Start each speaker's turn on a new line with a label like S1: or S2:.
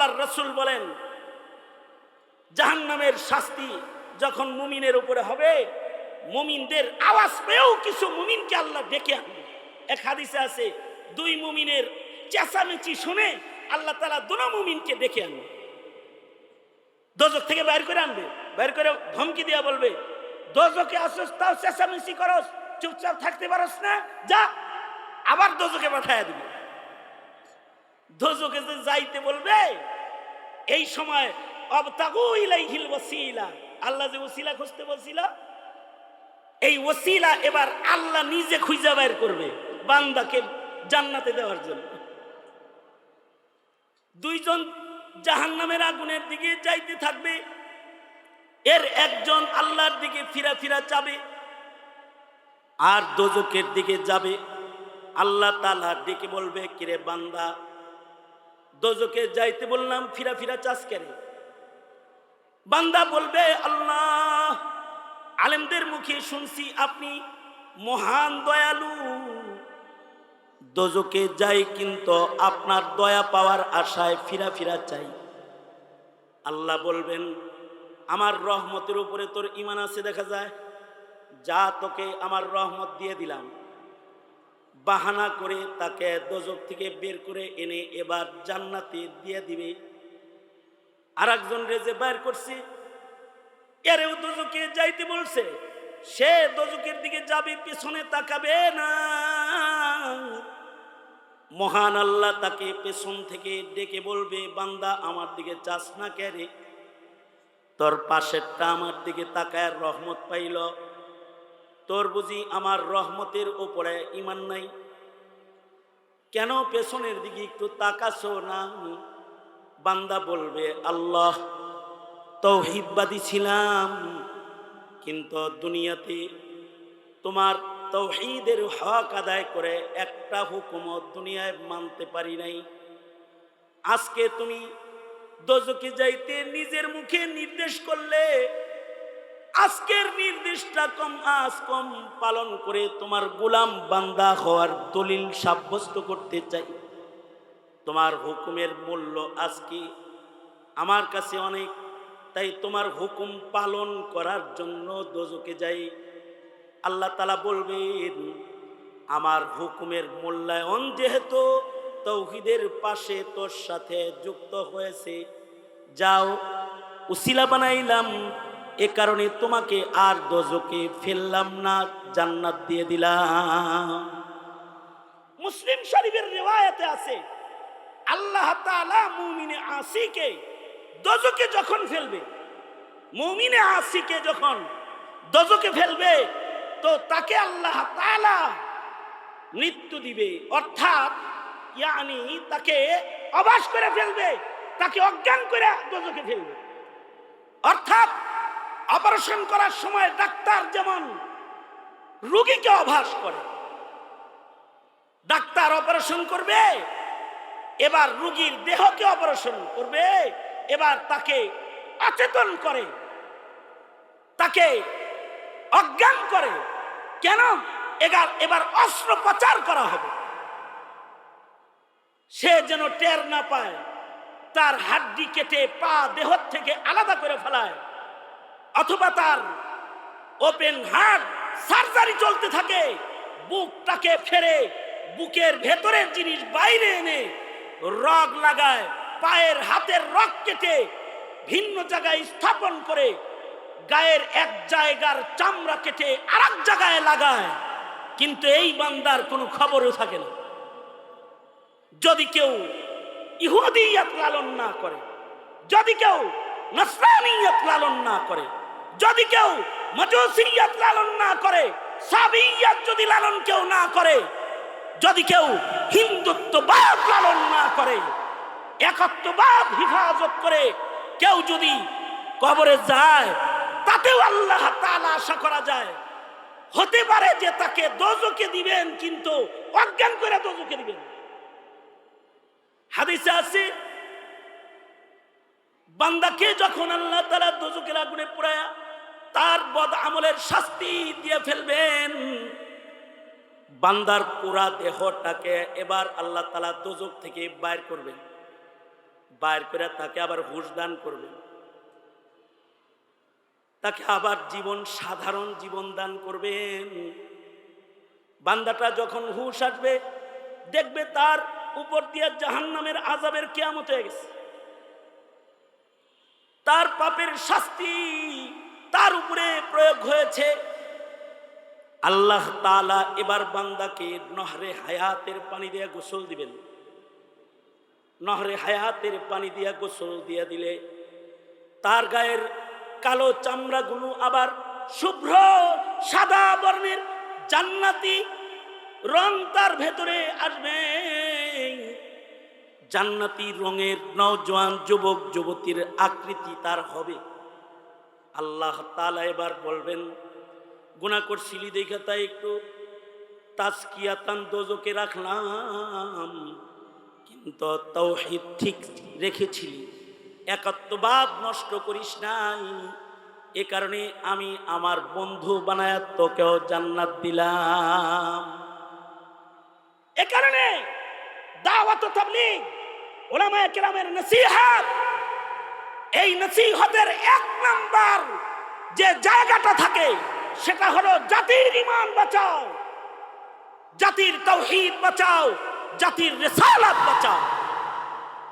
S1: আল্লাহর রসুল বলেন, জাহান্নামের শাস্তি যখন মুমিনের উপরে হবে, মুমিনদের আওয়াজ পেয়েও কিছু মুমিনকে আল্লাহ ডেকে আনবে। এক হাদিসে আছে, দুই মুমিনের চেঁচামেচি শুনে আল্লাহ তালা দুনো মুমিনকে ডেকে আনবে। দোজক থেকে বাইর করে আনবে, বাইর করে ধমকি দিয়া বলবে, দোজকে আসস, তাও চেঁচামেচি করস, চুপচাপ থাকতে পারস না, যা, আবার দোজকে পাঠায় দিবে। দোজকে যে যাইতে বলবে, এই সময় অবতাগু ইলাইহিল ওসিলা আল্লাহ যে ওসিলা খুঁজতে বলছিল, এই ওসিলা এবার আল্লাহ নিজে খুঁজে বের করবে বান্দাকে জান্নাতে দেওয়ার জন্য। দুইজন জাহান্নামের আগুনের দিকে যাইতে থাকবে, এর একজন আল্লাহর দিকে ফিরা ফিরা চাবে, আর দোজকের দিকে যাবে। আল্লাহ তালার দিকে বলবে, কিরে বান্দা দোজকে যাইতে বললাম, ফিরা ফিরা চাষ কেন বান্দা বলবে, আল্লাহ, আলেমদের মুখে শুনছি আপনি মহান দয়ালু। দোজকে যাই কিন্তু আপনার দয়া পাওয়ার আশায় ফিরা ফিরা চাই। আল্লাহ বলবেন, আমার রহমতের উপরে তোর ইমান আছে দেখা যায়। যা তোকে আমার রহমত দিয়ে দিলাম। বাহানা করে তাকে দোজক থেকে বের করে এনে এবার জান্নাতে দিয়ে দিবে। আর একজন রেজে বাইর করছে এরেও দোজকে যাইতে বলছে, সে দোজকের দিকে যাবে, পেছনে তাকাবে না। মহান আল্লাহ তাকে পেছন থেকে ডেকে বলবে, বান্দা, আমার দিকে চাস না কেরে। তোর পাশেরটা আমার দিকে তাকায় রহমত পাইল। তোর বুঝি আমার রহমতের ওপরে ইমান নাই। কেন পেছনের দিকে একটু তাকাছো না? বান্দা বলবে, আল্লাহ, তৌহিদবাদী ছিলাম, কিন্তু দুনিয়াতে তোমার তৌহিদের হক আদায় করে একটা হুকুমত দুনিয়ায় মানতে পারি নাই। আজকে তুমি দোজকে যাইতে নিজের মুখে নির্দেশ করলে আজকের নির্দেশটা কম, আজ কম পালন করে তোমার গোলাম বান্দা হওয়ার দলিল সাব্যস্ত করতে চাই। তোমার হুকুমের মূল্য আজকে আমার কাছে অনেক, তাই তোমার হুকুম পালন করার জন্য দোজকে যাই। আল্লাহ তালা বলবেন, আমার হুকুমের মূল্যায়ন যেহেতু তৌহিদের পাশে তোর সাথে যুক্ত হয়েছে, যাও, উসিলা বানাইলাম। এ কারণে তোমাকে আর দোজকে ফেললাম না, জান্নাত দিয়ে দিলাম। মুসলিম শরীফের রেওয়ায়তে আছে, আল্লাহ তাআলা মুমিনে আসিকে দোজকে যখন ফেলবে, মুমিনে আসিকে যখন দোজকে ফেলবে, তো তাকে আল্লাহ তাআলা মৃত্যু দিবে। অর্থাৎ, ইয়ানি তাকে অবাস করে ফেলবে, তাকে অজ্ঞান করে দোজকে ফেলবে। অর্থাৎ অপারেশন করার সময় ডাক্তার যেমন রুগীকে অভাস করে, ডাক্তার অপারেশন করবে, এবার রুগীর দেহকে অপারেশন করবে, এবার তাকে অচেতন করে, তাকে অজ্ঞান করে। কেন? এবার এবার অস্ত্রোপচার করা হবে। সে যেন টের না পায়, তার হাড্ডি কেটে পা দেহ থেকে আলাদা করে ফেলায়। অথবা তার ওপেন হার্ট সার্জারি চলতে থাকে, বুকটাকে ফেরে বুকের ভেতরের জিনিস বাইরে এনে রগ লাগায়, পায়ের হাতের রগ কেটে ভিন্ন জায়গায় স্থাপন করে গায়ের এক জায়গার চামড়া কেটে আর জায়গায় লাগায়। কিন্তু এই বান্দার কোনো খবরও থাকে না। যদি কেউ ইহুদিয়াত লালন না করে, যদি কেউ নসরানিয়াত লালন না করে যদি কেউ মজুসিয়াত লালন না করে, সাবিয়াত যদি লালন কেউ না করে, যদি কেউ হিন্দুত্ববাদ লালন না করে, একত্ববাদ হিফাজত করে, কেউ যদি কবরে যায়, তাতেও আল্লাহ তাআলা আশা করা যায়। হতে পারে যে তাকে দোজকে দিবেন, কিন্তু অজ্ঞান করে দোজকে দিবেন। হাদিসে আছে বান্দাকে যখন আল্লাহ তারা দোজকের আগুনে পোড়ায়া তার বদ আমলের শাস্তি দিয়ে ফেলবেন, বান্দার পুরা দেহটাকে এবার আল্লাহ তালা দোজক থেকে বাইর করবেন। বাইর করে তাকে আবার হুশ দান করবেন। তাকে আবার জীবন, সাধারণ জীবন দান করবেন। বান্দাটা যখন হুশ আসবে, দেখবে তার উপর দিয়ে জাহান্নামের আজাবের কেয়ামত হয়ে গেছে। তার পাপের শাস্তি তার উপরে প্রয়োগ হয়েছে। আল্লাহ তাআলা এবার বান্দাকে নহরে হায়াতের পানি দিয়ে গোসল দিবেন। নহরে হায়াতের পানি দিয়া গোসল দিয়া দিলে তার গায়ের কালো চামড়াগুলো আবার শুভ্র সাদা বর্ণের জান্নাতি রং তার ভেতরে আসবে। জান্নাতি রঙের নওজোয়ান যুবক, যুবতীর আকৃতি তার হবে। আল্লাহ তালা এবার বলবেন গুণা করছিলি দেখে তাই একটু তাজকিয়াতান দোজকে রাখলাম। কিন্তু তৌহিদ ঠিক রেখেছিলি। একাত্মবাদ নষ্ট করিস নাই। এ কারণে আমি আমার বন্ধু বানায় তোকেও জান্নাত দিলাম। এ কারণে দাওয়াত তাবলীগ ওলামায়ে কেরামের নসিহাত এই নসিহতের এক নাম্বার যে জায়গাটা থাকে, সেটা হলো জাতির ইমান বাঁচাও, জাতির তৌহিদ বাঁচাও, জাতির রেসালাত বাঁচাও।